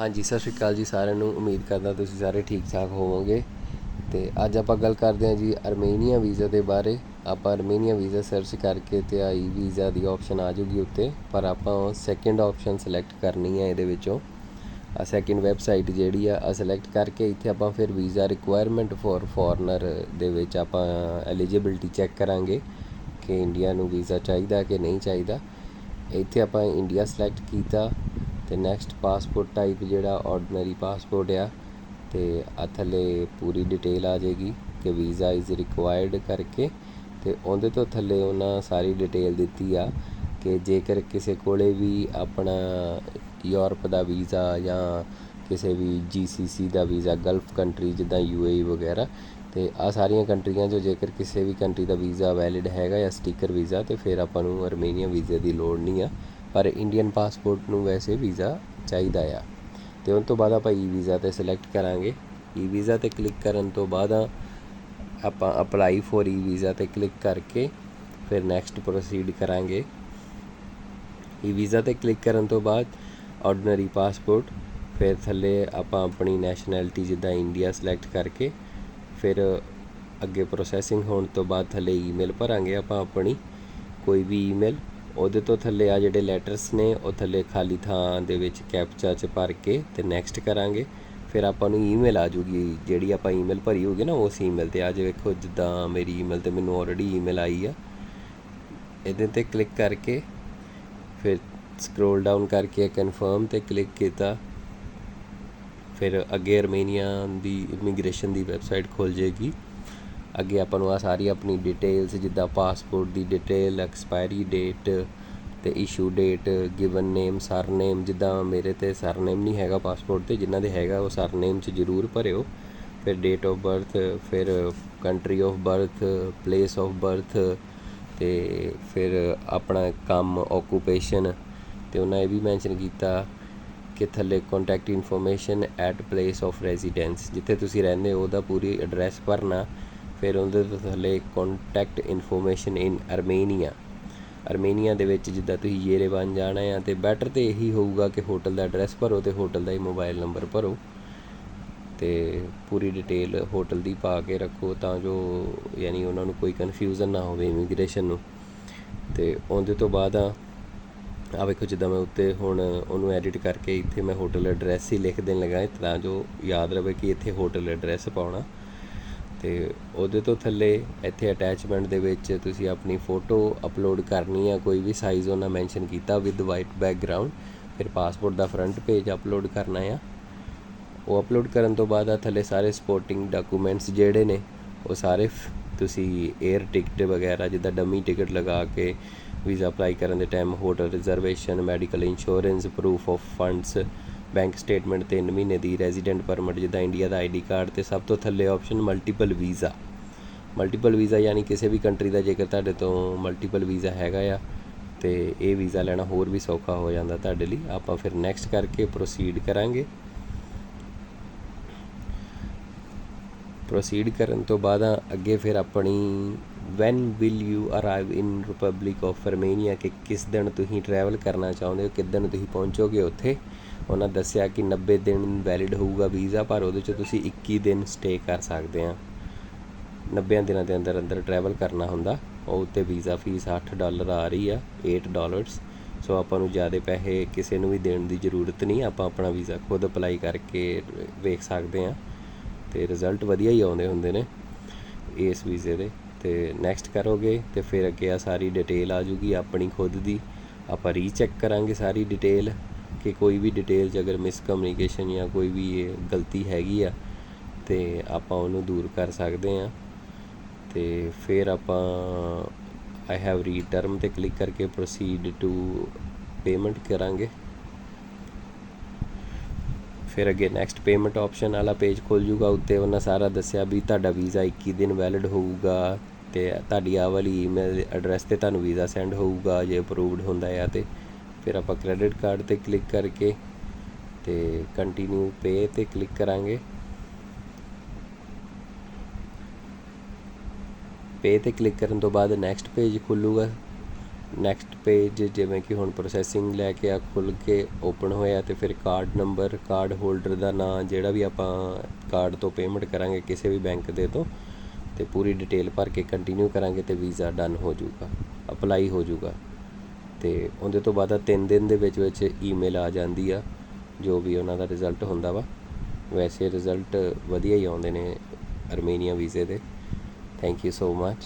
ਹਾਂਜੀ, ਸਤਿ ਸ਼੍ਰੀ ਅਕਾਲ ਜੀ ਸਾਰਿਆਂ ਨੂੰ। ਉਮੀਦ ਕਰਦਾ ਤੁਸੀਂ ਸਾਰੇ ਠੀਕ ਠਾਕ ਹੋਵੋਗੇ। ਤੇ ਅੱਜ ਆਪਾਂ ਗੱਲ ਕਰਦੇ ਹਾਂ ਜੀ ਅਰਮੇਨੀਆ ਵੀਜ਼ਾ ਦੇ ਬਾਰੇ। ਆਪਾਂ ਅਰਮੇਨੀਆ ਵੀਜ਼ਾ ਸਰਚ ਕਰਕੇ ਤੇ ਆਈ ਵੀਜ਼ਾ ਦੀ ਆਪਸ਼ਨ ਆ ਜੂਗੀ ਉੱਤੇ, ਪਰ ਆਪਾਂ ਸੈਕਿੰਡ ਆਪਸ਼ਨ ਸਿਲੈਕਟ ਕਰਨੀ ਹੈ ਇਹਦੇ ਵਿੱਚੋਂ। ਆ ਸੈਕਿੰਡ ਵੈਬਸਾਈਟ ਜਿਹੜੀ ਆ ਆ ਸਿਲੈਕਟ ਕਰਕੇ ਇੱਥੇ ਆਪਾਂ ਫਿਰ ਵੀਜ਼ਾ ਰਿਕੁਆਇਰਮੈਂਟ ਫॉर ਫੋਰਨਰ ਦੇ ਵਿੱਚ ਆਪਾਂ ਐਲੀਜੀਬਿਲਟੀ ਚੈੱਕ ਕਰਾਂਗੇ ਕਿ ਇੰਡੀਆ ਨੂੰ ਵੀਜ਼ਾ ਚਾਹੀਦਾ ਕਿ ਨਹੀਂ ਚਾਹੀਦਾ। ਇੱਥੇ ਆਪਾਂ ਇੰਡੀਆ ਸਿਲੈਕਟ ਕੀਤਾ। ਤੇ ਨੈਕਸਟ ਪਾਸਪੋਰਟ ਟਾਈਪ ਜਿਹੜਾ ਆਰਡੀਨਰੀ ਪਾਸਪੋਰਟ ਆ, ਤੇ ਆ ਥੱਲੇ ਪੂਰੀ ਡਿਟੇਲ ਆ ਜਾਏਗੀ ਕਿ ਵੀਜ਼ਾ ਇਜ਼ ਰਿਕੁਆਇਰਡ ਕਰਕੇ, ਤੇ ਉਹਦੇ ਤੋਂ ਥੱਲੇ ਉਹਨਾਂ ਸਾਰੀ ਡਿਟੇਲ ਦਿੱਤੀ ਆ ਕਿ ਜੇਕਰ ਕਿਸੇ ਕੋਲੇ ਵੀ ਆਪਣਾ ਯੂਰਪ ਦਾ ਵੀਜ਼ਾ ਜਾਂ ਕਿਸੇ ਵੀ ਜੀਸੀਸੀ ਦਾ ਵੀਜ਼ਾ ਗਲਫ ਕੰਟਰੀ ਜਿੱਦਾਂ ਯੂਏਈ ਵਗੈਰਾ, ਤੇ ਆ ਸਾਰੀਆਂ ਕੰਟਰੀਆਂ 'ਚੋਂ ਜੇਕਰ ਕਿਸੇ ਵੀ ਕੰਟਰੀ ਦਾ ਵੀਜ਼ਾ ਵੈਲਿਡ ਹੈਗਾ ਜਾਂ ਸਟicker ਵੀਜ਼ਾ ਤੇ ਫਿਰ ਆਪਾਂ ਨੂੰ ਅਰਮੇਨੀਆ ਵੀਜ਼ੇ ਦੀ ਲੋੜ ਨਹੀਂ ਆ। ਪਰ ਇੰਡੀਅਨ ਪਾਸਪੋਰਟ ਨੂੰ ਵੈਸੇ ਵੀਜ਼ਾ ਚਾਹੀਦਾ ਆ। ਤੇ ਉਸ ਤੋਂ ਬਾਅਦ ਆਪਾਂ ਈ ਵੀਜ਼ਾ ਤੇ ਸਿਲੈਕਟ ਕਰਾਂਗੇ। ਈ ਵੀਜ਼ਾ ਤੇ ਕਲਿੱਕ ਕਰਨ ਤੋਂ ਬਾਅਦ ਆਪਾਂ ਅਪਲਾਈ ਫॉर ਈ ਵੀਜ਼ਾ ਤੇ ਕਲਿੱਕ ਕਰਕੇ ਫਿਰ ਨੈਕਸਟ ਪ੍ਰੋਸੀਡ ਕਰਾਂਗੇ। ਈ ਵੀਜ਼ਾ ਤੇ ਕਲਿੱਕ ਕਰਨ ਤੋਂ ਬਾਅਦ ਆਰਡੀਨਰੀ ਪਾਸਪੋਰਟ ਫਿਰ ਥੱਲੇ ਆਪਾਂ ਆਪਣੀ ਨੈਸ਼ਨੈਲਿਟੀ ਜਿੱਦਾਂ ਇੰਡੀਆ ਸਿਲੈਕਟ ਕਰਕੇ ਫਿਰ ਅੱਗੇ ਪ੍ਰੋਸੈਸਿੰਗ ਹੋਣ ਤੋਂ ਬਾਅਦ ਥੱਲੇ ਈਮੇਲ ਭਰਾਂਗੇ ਆਪਾਂ ਆਪਣੀ। ਕੋਈ ਵੀ ਈਮੇਲ ਉਹਦੇ ਤੋਂ ਥੱਲੇ ਆ ਜਿਹੜੇ ਲੈਟਰਸ ਨੇ, ਉਹ ਥੱਲੇ ਖਾਲੀ ਥਾਂ ਦੇ ਵਿੱਚ ਕੈਪਚਾ ਚ ਭਰ ਕੇ ਤੇ ਨੈਕਸਟ ਕਰਾਂਗੇ। ਫਿਰ ਆਪਾਂ ਨੂੰ ਈਮੇਲ ਆ ਜੂਗੀ, ਜਿਹੜੀ ਆਪਾਂ ਈਮੇਲ ਭਰੀ ਹੋਗੀ ਨਾ, ਉਸ ਈਮੇਲ ਤੇ। ਆ ਅੱਜ ਵੇਖੋ, ਜਿੱਦਾਂ ਮੇਰੀ ਈਮੇਲ ਤੇ ਮੈਨੂੰ ਆਲਰੇਡੀ ਈਮੇਲ ਆਈ ਆ। ਇਹਦੇ ਤੇ ਕਲਿੱਕ ਕਰਕੇ ਫਿਰ ਸਕਰੋਲ ਡਾਊਨ ਕਰਕੇ ਕਨਫਰਮ ਤੇ ਕਲਿੱਕ ਕੀਤਾ। ਫਿਰ ਅੱਗੇ ਅਰਮੇਨੀਆ ਦੀ ਇਮੀਗ੍ਰੇਸ਼ਨ ਦੀ ਵੈਬਸਾਈਟ ਖੁੱਲ ਜਾਏਗੀ ਅੱਗੇ ਆਪਾਂ ਨੂੰ ਆਹ ਸਾਰੀ ਆਪਣੀ ਡਿਟੇਲਸ ਜਿੱਦਾਂ ਪਾਸਪੋਰਟ ਦੀ ਡਿਟੇਲ ਐਕਸਪਾਇਰੀ ਡੇਟ ਅਤੇ issue date given name surname ਜਿੱਦਾਂ ਮੇਰੇ ਤੇ ਸਰਨੇਮ ਨਹੀਂ ਹੈਗਾ ਪਾਸਪੋਰਟ ਤੇ, ਜਿਨ੍ਹਾਂ ਦੇ ਹੈਗਾ ਉਹ ਸਰਨੇਮ 'ਚ ਜ਼ਰੂਰ ਭਰਿਓ। ਫਿਰ ਡੇਟ ਆਫ ਬਰਥ ਫਿਰ country of birth place of birth ਅਤੇ ਫਿਰ ਆਪਣਾ ਕੰਮ ਓਕੂਪੇਸ਼ਨ ਅਤੇ ਉਹਨਾਂ ਇਹ ਵੀ ਮੈਂਸ਼ਨ ਕੀਤਾ ਕਿ ਥੱਲੇ contact information at place of residence ਜਿੱਥੇ ਤੁਸੀਂ ਰਹਿੰਦੇ ਹੋ, ਉਹਦਾ ਪੂਰੀ ਐਡਰੈਸ ਭਰਨਾ। ਫਿਰ ਉਹਦੇ ਤੋਂ ਥੱਲੇ contact information in Armenia Armenia ਦੇ ਵਿੱਚ ਜਿੱਦਾਂ ਤੁਸੀਂ ਯੇਰੇਵਾਨ ਜਾਣਾ ਆ ਤੇ ਬੈਟਰ ਤੇ ਇਹੀ ਹੋਊਗਾ ਕਿ ਹੋਟਲ ਦਾ ਐਡਰੈਸ ਭਰੋ ਤੇ ਹੋਟਲ ਦਾ ਹੀ ਮੋਬਾਈਲ ਨੰਬਰ ਭਰੋ। ਤੇ ਪੂਰੀ ਡਿਟੇਲ ਹੋਟਲ ਦੀ ਪਾ ਕੇ ਰੱਖੋ ਤਾਂ ਜੋ ਯਾਨੀ ਉਹਨਾਂ ਨੂੰ ਕੋਈ ਕਨਫਿਊਜ਼ਨ ਨਾ ਹੋਵੇ ਇਮੀਗ੍ਰੇਸ਼ਨ ਨੂੰ। ਤੇ ਉਹਦੇ ਤੋਂ ਬਾਅਦ ਆ ਆ ਵੇਖੋ ਜਿੱਦਾਂ ਮੈਂ ਉੱਤੇ ਹੁਣ ਉਹਨੂੰ ਐਡਿਟ ਕਰਕੇ ਇੱਥੇ ਮੈਂ ਹੋਟਲ ਐਡਰੈਸ ਹੀ ਲਿਖ ਦੇਣ ਲੱਗਾ ਤਾਂ ਜੋ ਯਾਦ ਰਵੇ ਕਿ ਇੱਥੇ ਹੋਟਲ ਐਡਰੈਸ ਪਾਉਣਾ। ਤੇ ਉਹਦੇ ਤੋਂ ਥੱਲੇ ਇੱਥੇ ਅਟੈਚਮੈਂਟ ਦੇ ਵਿੱਚ ਤੁਸੀਂ ਆਪਣੀ ਫੋਟੋ ਅਪਲੋਡ ਕਰਨੀ ਆ, ਕੋਈ ਵੀ ਸਾਈਜ਼ ਉਹਨਾਂ ਮੈਂਸ਼ਨ ਕੀਤਾ ਵਿਦ ਵਾਈਟ ਬੈਕਗ੍ਰਾਉਂਡ ਫਿਰ ਪਾਸਪੋਰਟ ਦਾ ਫਰੰਟ ਪੇਜ ਅਪਲੋਡ ਕਰਨਾ ਆ। ਉਹ ਅਪਲੋਡ ਕਰਨ ਤੋਂ ਬਾਅਦ ਆ ਥੱਲੇ ਸਾਰੇ ਸਪੋਰਟਿੰਗ ਡਾਕੂਮੈਂਟਸ ਜਿਹੜੇ ਨੇ, ਉਹ ਸਾਰੇ ਤੁਸੀਂ 에ਅਰ ਟਿਕਟ ਵਗੈਰਾ, ਜਿੱਦਾਂ ਡਮੀ ਟਿਕਟ ਲਗਾ ਕੇ ਵੀਜ਼ਾ ਅਪਲਾਈ ਕਰਨ ਦੇ time hotel reservation medical insurance proof of funds bank statement ਤਿੰਨ ਮਹੀਨੇ ਦੀ ਰੈਜ਼ੀਡੈਂਟ ਪਰਮਿਟ, ਜਿੱਦਾਂ ਇੰਡੀਆ ਦਾ ਆਈਡੀ ਕਾਰਡ ਅਤੇ ਸਭ ਤੋਂ ਥੱਲੇ option multiple visa. Multiple visa ਯਾਨੀ ਕਿਸੇ ਵੀ ਕੰਟਰੀ ਦਾ, ਜੇਕਰ ਤੁਹਾਡੇ ਤੋਂ ਮਲਟੀਪਲ ਵੀਜ਼ਾ ਹੈਗਾ ਆ, ਤੇ ਇਹ ਵੀਜ਼ਾ ਲੈਣਾ ਹੋਰ ਵੀ ਸੌਖਾ ਹੋ ਜਾਂਦਾ ਤੁਹਾਡੇ ਲਈ। ਆਪਾਂ ਫਿਰ ਨੈਕਸਟ ਕਰਕੇ ਪ੍ਰੋਸੀਡ ਕਰਾਂਗੇ। ਪ੍ਰੋਸੀਡ ਕਰਨ ਤੋਂ ਬਾਅਦ ਆ ਅੱਗੇ ਫਿਰ ਆਪਣੀ when will you arrive in Republic of Armenia ਕਿ ਕਿਸ ਦਿਨ ਤੁਸੀਂ ਟਰੈਵਲ ਕਰਨਾ ਚਾਹੁੰਦੇ ਹੋ ਕਿਦਣ ਤੁਸੀਂ ਪਹੁੰਚੋਗੇ ਉੱਥੇ। ਉਹਨਾਂ ਦੱਸਿਆ ਕਿ 90 ਦਿਨ ਵੈਲਿਡ ਹੋਊਗਾ ਵੀਜ਼ਾ, ਪਰ ਉਹਦੇ 'ਚ ਤੁਸੀਂ 21 ਦਿਨ ਸਟੇ ਕਰ ਸਕਦੇ ਆ। 90 ਦਿਨਾਂ ਦੇ ਅੰਦਰ ਅੰਦਰ ਟਰੈਵਲ ਕਰਨਾ ਹੁੰਦਾ, ਉਹ ਉੱਤੇ ਵੀਜ਼ਾ ਫੀਸ 8 ਡਾਲਰ ਆ ਰਹੀ ਆ 8 ਡਾਲਰਸ ਸੋ ਆਪਾਂ ਨੂੰ ਜ਼ਿਆਦਾ ਪੈਸੇ ਕਿਸੇ ਨੂੰ ਵੀ ਦੇਣ ਦੀ ਜ਼ਰੂਰਤ ਨਹੀਂ, ਆਪਾਂ ਆਪਣਾ ਵੀਜ਼ਾ ਖੁਦ ਅਪਲਾਈ ਕਰਕੇ ਵੇਖ ਸਕਦੇ ਆ। ਤੇ ਰਿਜ਼ਲਟ ਵਧੀਆ ਹੀ ਆਉਂਦੇ ਹੁੰਦੇ ਨੇ ਇਸ ਵੀਜ਼ੇ ਦੇ। ਤੇ ਨੈਕਸਟ ਕਰੋਗੇ ਤੇ ਫਿਰ ਅੱਗੇ ਆ ਸਾਰੀ ਡਿਟੇਲ ਆ ਜੂਗੀ ਆਪਣੀ ਖੁਦ ਦੀ। ਆਪਾਂ ਰੀਚੈਕ ਕਰਾਂਗੇ ਸਾਰੀ ਡਿਟੇਲ ਕਿ ਕੋਈ ਵੀ ਡਿਟੇਲ 'ਚ ਅਗਰ ਮਿਸਕਮਿਊਨੀਕੇਸ਼ਨ ਜਾਂ ਕੋਈ ਵੀ ਇਹ ਗਲਤੀ ਹੈਗੀ ਆ ਅਤੇ ਆਪਾਂ ਉਹਨੂੰ ਦੂਰ ਕਰ ਸਕਦੇ ਹਾਂ। ਅਤੇ ਫਿਰ ਆਪਾਂ ਆਈ ਹੈਵ ਰੀਟਰਮ ਤੇ ਕਲਿੱਕ ਕਰਕੇ ਪ੍ਰੋਸੀਡ ਟੂ ਪੇਮੈਂਟ ਕਰਾਂਗੇ। ਫਿਰ ਅੱਗੇ ਨੈਕਸਟ ਪੇਮੈਂਟ ਆਪਸ਼ਨ ਵਾਲਾ ਪੇਜ ਖੁੱਲ ਜੂਗਾ, ਉੱਤੇ ਉਹਨਾਂ ਸਾਰਾ ਦੱਸਿਆ ਵੀ ਤੁਹਾਡਾ ਵੀਜ਼ਾ 21 ਦਿਨ ਵੈਲਿਡ ਹੋਊਗਾ ਤੇ ਤੁਹਾਡੀ ਆ ਵਾਲੀ ਈਮੇਲ ਐਡਰੈਸ ਤੇ ਤੁਹਾਨੂੰ ਵੀਜ਼ਾ ਸੈਂਡ ਹੋਊਗਾ, ਜੇ ਅਪਰੂਵਡ ਹੁੰਦਾ ਆ ਤੇ। ਫਿਰ ਆਪਾਂ ਕ੍ਰੈਡਿਟ ਕਾਰਡ ਤੇ ਕਲਿੱਕ ਕਰਕੇ ਤੇ ਕੰਟੀਨਿਊ ਪੇ ਤੇ ਕਲਿੱਕ ਕਰਾਂਗੇ। ਪੇ ਤੇ ਕਲਿੱਕ ਕਰਨ ਤੋਂ ਬਾਅਦ ਨੈਕਸਟ ਪੇਜ ਖੁੱਲੂਗਾ। ਨੈਕਸਟ ਪੇਜ ਜਿਵੇਂ ਕਿ ਹੁਣ ਪ੍ਰੋਸੈਸਿੰਗ ਲੈ ਕੇ ਆ ਖੁੱਲ ਕੇ ਓਪਨ ਹੋਇਆ ਤੇ ਫਿਰ ਕਾਰਡ ਨੰਬਰ ਕਾਰਡ ਹੋਲਡਰ ਦਾ ਨਾਂ, ਜਿਹੜਾ ਵੀ ਆਪਾਂ ਕਾਰਡ ਤੋਂ ਪੇਮੈਂਟ ਕਰਾਂਗੇ ਕਿਸੇ ਵੀ ਬੈਂਕ ਦੇ ਤੋਂ, ਤੇ ਪੂਰੀ ਡਿਟੇਲ ਭਰ ਕੇ ਕੰਟੀਨਿਊ ਕਰਾਂਗੇ ਤੇ ਵੀਜ਼ਾ ਡਨ ਹੋ ਜਾਊਗਾ ਅਪਲਾਈ ਹੋ ਜਾਊਗਾ। ਅਤੇ ਉਹਦੇ ਤੋਂ ਬਾਅਦ ਤਿੰਨ ਦਿਨ ਦੇ ਵਿੱਚ ਵਿੱਚ ਈਮੇਲ ਆ ਜਾਂਦੀ ਆ, ਜੋ ਵੀ ਉਹਨਾਂ ਦਾ ਰਿਜ਼ਲਟ ਹੁੰਦਾ ਵਾ। ਵੈਸੇ ਰਿਜ਼ਲਟ ਵਧੀਆ ਹੀ ਆਉਂਦੇ ਨੇ ਅਰਮੀਨੀਆ ਵੀਜ਼ੇ ਦੇ। Thank you so much